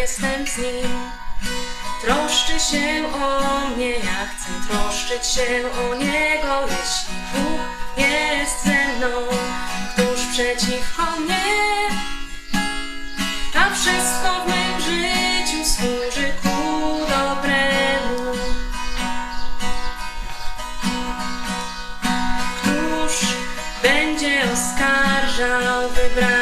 jestem z nim. Troszczy się o mnie, ja chcę troszczyć się o niego. Jeśli Bóg jest ze mną, któż przeciwko mnie? A wszystko w mym życiu służy ku dobremu. Któż będzie oskarżał wybranych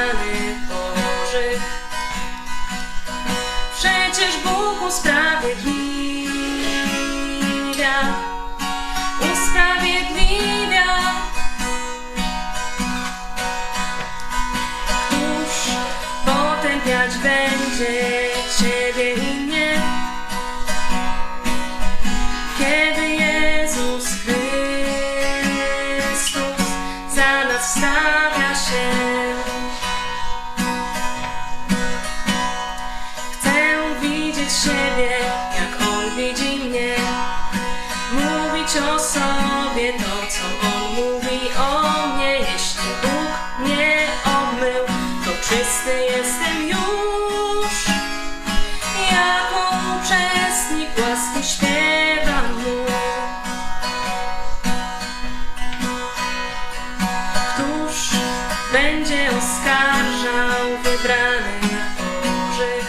Ciebie i mnie? Kiedy Jezus Chrystus za nas stawia się. Chcę widzieć siebie, jak On widzi mnie. Mówić o sobie będzie oskarżał wybranych Bożych?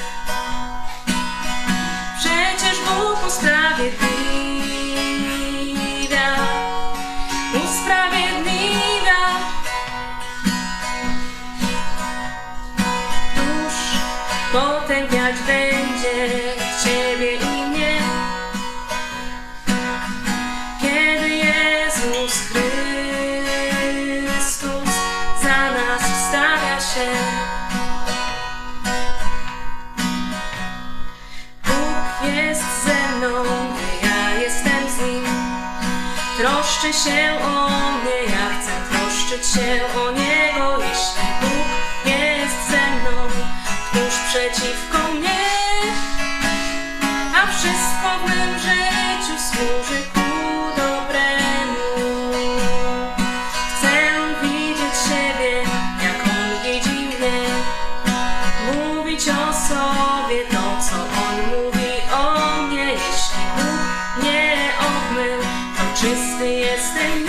Przecież Bóg usprawiedliwia, usprawiedliwia. Któż potępiać będzie się. Bóg jest ze mną, ja jestem z Nim. Troszczy się o mnie, ja chcę troszczyć się o Niego. Jeśli Bóg jest ze mną, któż przeciwko mnie? A wszystko w mym życiu służy triste este